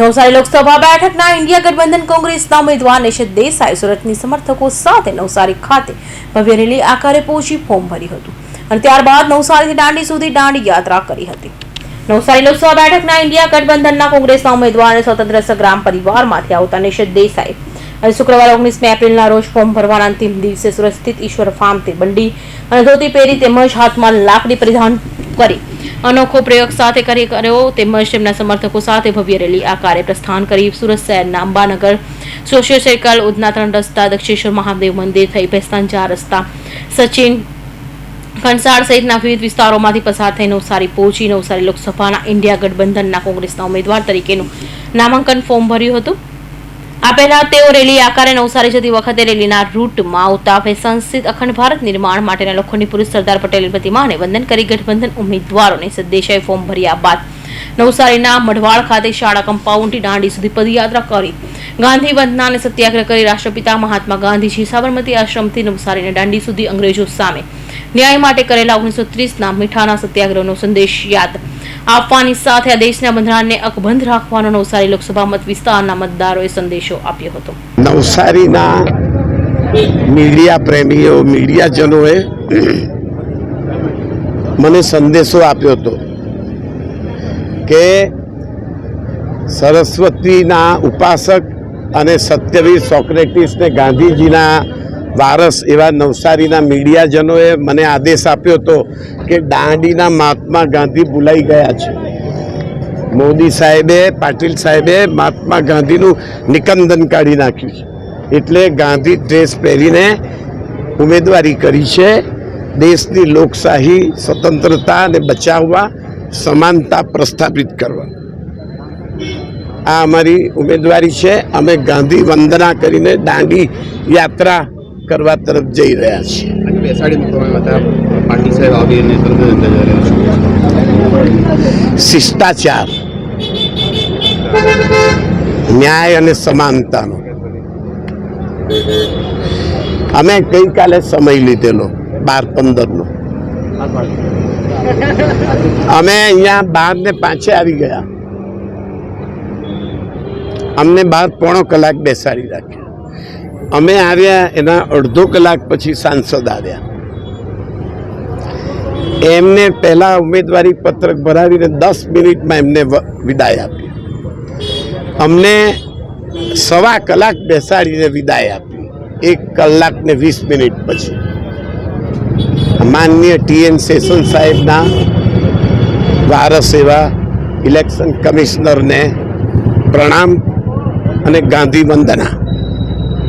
નવસારી લોકસભા બેઠકના ઇન્ડિયા ગઠબંધન કોંગ્રેસના ઉમેદવાર નિશિત દેસાઈ સુરતની સમર્થકો સાથે નવસારી ખાતે ભવ્ય રેલી આકારે પહોંચી ફોર્મ ભર્યું હતું અને ત્યારબાદ નવસારીથી દાંડી સુધી દાંડી યાત્રા કરી હતી. નવસારી લોકસભા બેઠકના ઇન્ડિયા ગઠબંધનના કોંગ્રેસના ઉમેદવાર અને સ્વતંત્ર સંગ્રામ પરિવારમાંથી આવતા નિષેધ દેસાઈ અને શુક્રવાર ઓગણીસમી એપ્રિલના રોજ ફોર્મ ભરવાના અંતિમ દિવસે સુરત સ્થિત ઈશ્વર ફાર્મથી બંડી અને ધોતી પહેરી તેમજ હાથમાં લાકડી પરિધાન કરી અનોખો પ્રયોગ સાથે કરી કર્યો. તેમજ તેમના સમર્થકો સાથે ભવ્ય રેલી આકારે પ્રસ્થાન કરી. સુરત શહેરના અંબાનગર સોશિયો સર્કલ ઉધના ત્રણ રસ્તા દક્ષેશ્વર મહાદેવ મંદિર થઈ ભેસ્તાન ચાર રસ્તા. સચિન કંસાર સહિતના વિવિધ વિસ્તારોમાંથી પસાર થઈ નવસારી પહોંચી. નવસારી લોકસભાના ઇન્ડિયા ગઠબંધનના કોંગ્રેસના ઉમેદવાર તરીકેનું નામાંકન ફોર્મ ભર્યું હતું. આ પહેલા તેઓ રેલી આકારે નવસારી જતી વખતે રેલીના રૂટમાં આવતા ફેશન અખંડ ભારત નિર્માણ માટેના લોખંડી પુરુષ સરદાર પટેલની પ્રતિમાને વંદન કરી ગઠબંધન ઉમેદવારોને સદેશાએ ફોર્મ ભર્યા બાદ નવસારીના મઢવાડ ખાતે શાળા કમ્પાઉન્ડથી દાંડી સુધી પદયાત્રા કરી. ગાંધી વંદનાને સત્યાગ્રહ કરી રાષ્ટ્રપિતા મહાત્મા ગાંધીજી સાબરમતી આશ્રમથી નવસારીને દાંડી સુધી અંગ્રેજો સામે. ન્યાય માટે કરેલા ઓગણીસો ત્રીસના મીઠાના સત્યાગ્રહનો સંદેશ યાદ. આપવાની સાથે આ દેશના બંધારણને અકબંધ રાખવાનો નવસારી લોકસભા મત વિસ્તારના મતદારોએ સંદેશો આપ્યો હતો. નવસારીના મીડિયા પ્રેમીઓ, મીડિયાજનોએ મને સંદેશો આપ્યો હતો કે સરસ્વતીના ઉપાસક અને સત્યવીર સોક્રેટિસને ગાંધીજીના વારસ એવા નવસારીના મીડિયાજનોએ મને આદેશ આપ્યો હતો કે દાંડીના મહાત્મા ગાંધી ભૂલાઈ ગયા છે. મોદી સાહેબે, પાટીલ સાહેબે મહાત્મા ગાંધીનું નિકંદન કાઢી નાખ્યું છે. એટલે ગાંધી ડ્રેસ પહેરીને ઉમેદવારી કરી છે. દેશની લોકશાહી સ્વતંત્રતાને બચાવવા, સમાનતા પ્રસ્થાપિત કરવા. આ અમારી ઉમેદવારી છે. અમે ગાંધી વંદના કરીને દાંડી યાત્રા કરવા તરફ જઈ રહ્યા છે. શિષ્ટાચાર ન્યાય અને સમાનતાનો. અમે ગઈકાલે સમય લીધેલો બાર પંદરનો. અમે અહીંયા બાર ને પાંચે આવી ગયા. અમને બાર પોણો કલાક બેસાડી રાખ્યા. અમે આવ્યા, એના અડધો કલાક પછી સાંસદ આવ્યા. એમને પહેલા ઉમેદવારી પત્રક ભરાવીને દસ મિનિટમાં એમને વિદાય આપી. અમને સવા કલાક બેસાડીને વિદાય આપી. એક કલાક ને વીસ મિનિટ પછી. માનનીય ટીએન સેશન સાહેબના વારસ એવા ઇલેક્શન કમિશનરને પ્રણામ અને ગાંધી વંદના.